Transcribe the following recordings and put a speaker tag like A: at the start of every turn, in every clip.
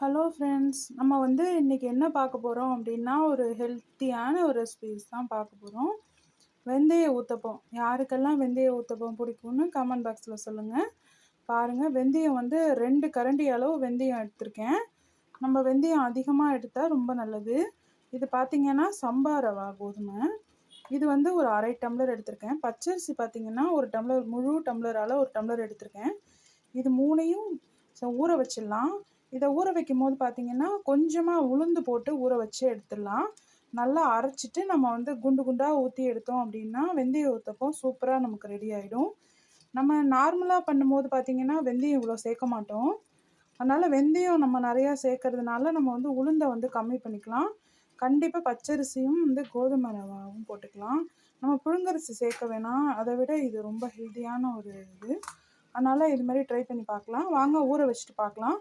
A: Hello friends நம்ம வந்து இன்றைக்கி என்ன பார்க்க போகிறோம் அப்படின்னா ஒரு ஹெல்த்தியான ஒரு ரெசிபிஸ் தான் பார்க்க போகிறோம் வெந்தய ஊத்தப்பம். யாருக்கெல்லாம் வெந்தய ஊத்தப்பம் பிடிக்கும்னு கமெண்ட் பாக்ஸில் சொல்லுங்கள் பாருங்கள் வெந்தயம் வந்து ரெண்டு கரண்டி அளவு வெந்தயம் எடுத்திருக்கேன். நம்ம வெந்தயம் அதிகமாக எடுத்தால் ரொம்ப நல்லது. இது பார்த்திங்கன்னா சம்பா ரவா கோதுமை. இது வந்து ஒரு அரை டம்ளர் எடுத்திருக்கேன். பச்சரிசி பார்த்திங்கன்னா ஒரு டம்ளர் முழு டம்ளரால் ஒரு டம்ளர் எடுத்திருக்கேன். இது மூணையும் ஊற வச்சிடலாம். இதை ஊற வைக்கும் போது பார்த்திங்கன்னா கொஞ்சமாக உளுந்து போட்டு ஊற வச்சு எடுத்துடலாம். நல்லா அரைச்சிட்டு நம்ம வந்து குண்டு குண்டாக ஊற்றி எடுத்தோம் அப்படின்னா வெந்தயம் ஊற்றப்போ சூப்பராக நமக்கு ரெடி ஆகிடும் நம்ம நார்மலாக பண்ணும்போது பார்த்திங்கன்னா வெந்தயம் இவ்வளோ சேர்க்க மாட்டோம். அதனால் வெந்தயம் நம்ம நிறையா சேர்க்கறதுனால நம்ம வந்து உளுந்தை வந்து கம்மி பண்ணிக்கலாம். கண்டிப்பாக பச்சரிசியும் வந்து கோதுமை ரவாவும் போட்டுக்கலாம். நம்ம புழுங்கரிசி சேர்க்க வேணாம். அதை விட இது ரொம்ப ஹெல்த்தியான ஒரு இது. அதனால் இது மாதிரி ட்ரை பண்ணி பார்க்கலாம். வாங்க ஊற வச்சுட்டு பார்க்கலாம்.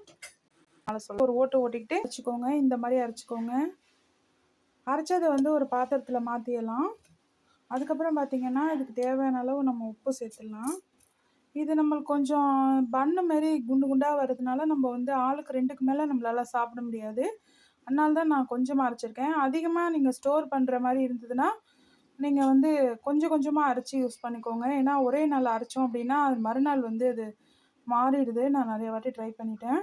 A: அதை சொல்ல ஒரு ஓட்டு ஓட்டிக்கிட்டு அரைச்சிக்கோங்க இந்த மாதிரி அரைச்சிக்கோங்க. அரைச்சதை வந்து ஒரு பாத்திரத்தில் மாற்றிடலாம் அதுக்கப்புறம் பார்த்திங்கன்னா இதுக்கு தேவையான அளவு நம்ம உப்பு சேர்த்துடலாம். இது நம்மளுக்கு கொஞ்சம் பண்ணு மாரி குண்டு குண்டாக வர்றதுனால நம்ம வந்து ஆளுக்கு ரெண்டுக்கு மேலே நம்மளால் சாப்பிட முடியாது. அதனால தான் நான் கொஞ்சமாக அரைச்சிருக்கேன். அதிகமாக நீங்கள் ஸ்டோர் பண்ணுற மாதிரி இருந்ததுன்னா நீங்கள் வந்து கொஞ்சம் கொஞ்சமாக அரைச்சி யூஸ் பண்ணிக்கோங்க. ஏன்னா ஒரே நாள் அரைச்சோம் அப்படின்னா அது மறுநாள் வந்து அது மாறிடுது. நான் நிறைய வாட்டி ட்ரை பண்ணிட்டேன்.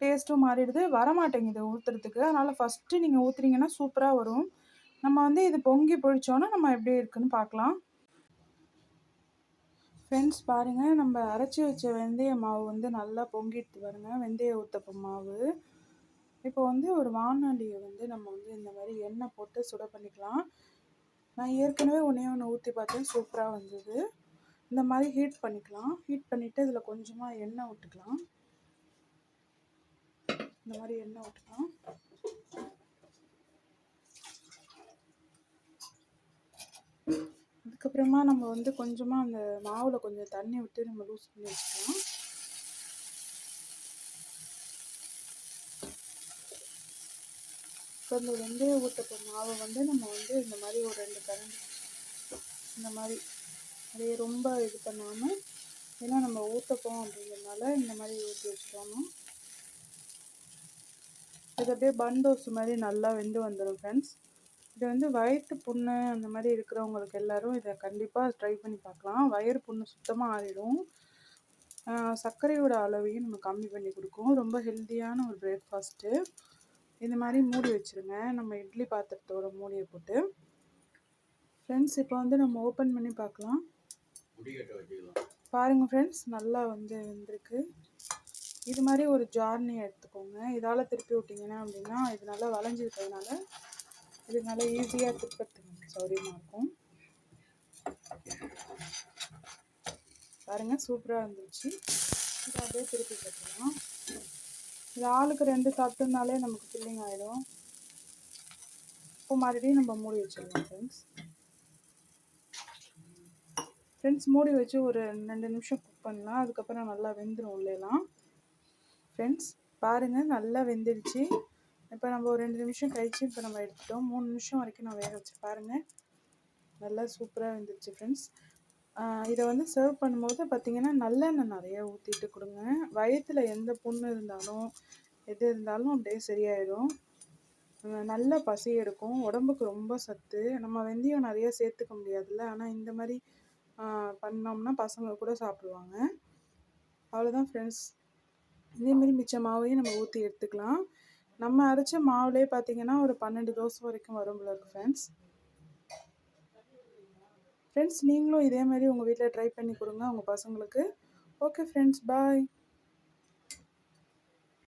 A: டேஸ்ட்டும் மாறிடுது. வரமாட்டேங்குது ஊற்றுறதுக்கு அதனால் ஃபஸ்ட்டு நீங்கள் ஊற்றுறீங்கன்னா சூப்பராக வரும். நம்ம வந்து இது பொங்கி பொழிச்சோன்னா நம்ம எப்படி இருக்குன்னு பார்க்கலாம். ஃப்ரெண்ட்ஸ் பாருங்கள் நம்ம அரைச்சி வச்ச வெந்தய மாவு வந்து நல்லா பொங்கிட்டு பாருங்கள் வெந்தய ஊத்தப்பம் மாவு. இப்போ வந்து ஒரு வானொலியை வந்து நம்ம வந்து இந்த மாதிரி எண்ணெய் போட்டு சுட பண்ணிக்கலாம். நான் ஏற்கனவே ஒன்றே ஒன்று ஊற்றி பார்த்தேன். சூப்பராக வந்தது. இந்த மாதிரி ஹீட் பண்ணிக்கலாம். ஹீட் பண்ணிவிட்டு இதில் கொஞ்சமாக எண்ணெய் விட்டுக்கலாம் இந்த மாதிரி எண்ணெய் விட்டுக்கலாம் அதுக்கப்புறமா நம்ம வந்து கொஞ்சமாக அந்த மாவில் கொஞ்சம் தண்ணி விட்டு நம்ம லூஸ் பண்ணி வச்சுக்கலாம். இப்போ இந்த வெந்தய ஊட்டப்போ மாவை வந்து நம்ம வந்து இந்த மாதிரி ஒரு ரெண்டு கரண்டி இந்த மாதிரி அதே ரொம்ப இது பண்ணாமல் ஏன்னா நம்ம ஊற்றப்போம் அப்படிங்கிறதுனால இந்த மாதிரி ஊற்றி வச்சுக்கணும் இது அப்படியே பண்டோஸ் மாதிரி நல்லா வெந்து வந்துடும் ஃப்ரெண்ட்ஸ் இது வந்து வயிற்று புண்ணு அந்த மாதிரி இருக்கிறவங்களுக்கு எல்லோரும் இதை கண்டிப்பாக ட்ரை பண்ணி பார்க்கலாம். வயிறு புண்ணு சுத்தமாக ஆறிடும். சர்க்கரையோட அளவையும் நம்ம கம்மி பண்ணி கொடுக்கும். ரொம்ப ஹெல்த்தியான ஒரு பிரேக்ஃபாஸ்ட்டு இந்த மாதிரி மூடி வச்சுருங்க. நம்ம இட்லி பாத்திரத்தோட மூடியை போட்டு. ஃப்ரெண்ட்ஸ் இப்போ வந்து நம்ம ஓப்பன் பண்ணி பார்க்கலாம். பாருங்கள் ஃப்ரெண்ட்ஸ் நல்லா வந்து வந்திருக்கு. இது மாதிரி ஒரு ஜார்னி எடுத்துக்கோங்க. இதால் திருப்பி விட்டிங்கன்னா அப்படின்னா இது நல்லா வளைஞ்சிருக்கிறதுனால இது நல்லா ஈஸியாக திருப்பத்துக்கு சௌரியமாக இருக்கும். பாருங்கள் சூப்பராக இருந்துச்சு. இதை அப்படியே திருப்பி கட்டலாம். இது ஆளுக்கு ரெண்டு சாப்பிட்டோம்னாலே நமக்கு ஃபில்லிங் ஆகிடும் இப்போ மறுபடியும் நம்ம மூடி வச்சிடலாம் ஃப்ரெண்ட்ஸ் ஃப்ரெண்ட்ஸ் மூடி வச்சு ஒரு ரெண்டு நிமிஷம் குக் பண்ணலாம். அதுக்கப்புறம் நல்லா வெந்துடும் உள்ளேலாம். ஃப்ரெண்ட்ஸ் பாருங்கள் நல்லா வெந்துடுச்சு. இப்போ நம்ம ஒரு ரெண்டு நிமிஷம் கழிச்சு இப்போ நம்ம எடுத்துட்டோம். மூணு நிமிஷம் வரைக்கும் நான் வேக வச்சு பாருங்கள் நல்லா சூப்பராக வெந்துடுச்சு ஃப்ரெண்ட்ஸ் இதை வந்து சர்வ் பண்ணும்போது பார்த்திங்கன்னா நல்லெண்ணெய் நிறையா ஊற்றிட்டு கொடுங்க. வயத்தில் எந்த புண்ணு இருந்தாலும் எது இருந்தாலும் அப்படியே சரியாயிடும். நல்ல பசி எடுக்கும். உடம்புக்கு ரொம்ப சத்து. நம்ம வெந்தயம் நிறைய சேர்த்துக்க முடியாதுல்ல. ஆனால் இந்த மாதிரி பண்ணோம்னா பசங்க கூட சாப்பிடுவாங்க. அவ்வளோதான் ஃப்ரெண்ட்ஸ் இதேமாரி மிச்ச மாவையும் நம்ம ஊற்றி எடுத்துக்கலாம். நம்ம அரைச்ச மாவுலேயே பார்த்திங்கன்னா ஒரு பன்னெண்டு தோசை வரைக்கும் வரும் போல இருக்குது ஃப்ரெண்ட்ஸ் ஃப்ரெண்ட்ஸ் நீங்களும் இதே மாதிரி உங்கள் வீட்டில் ட்ரை பண்ணி கொடுங்க உங்கள் பசங்களுக்கு. Okay friends bye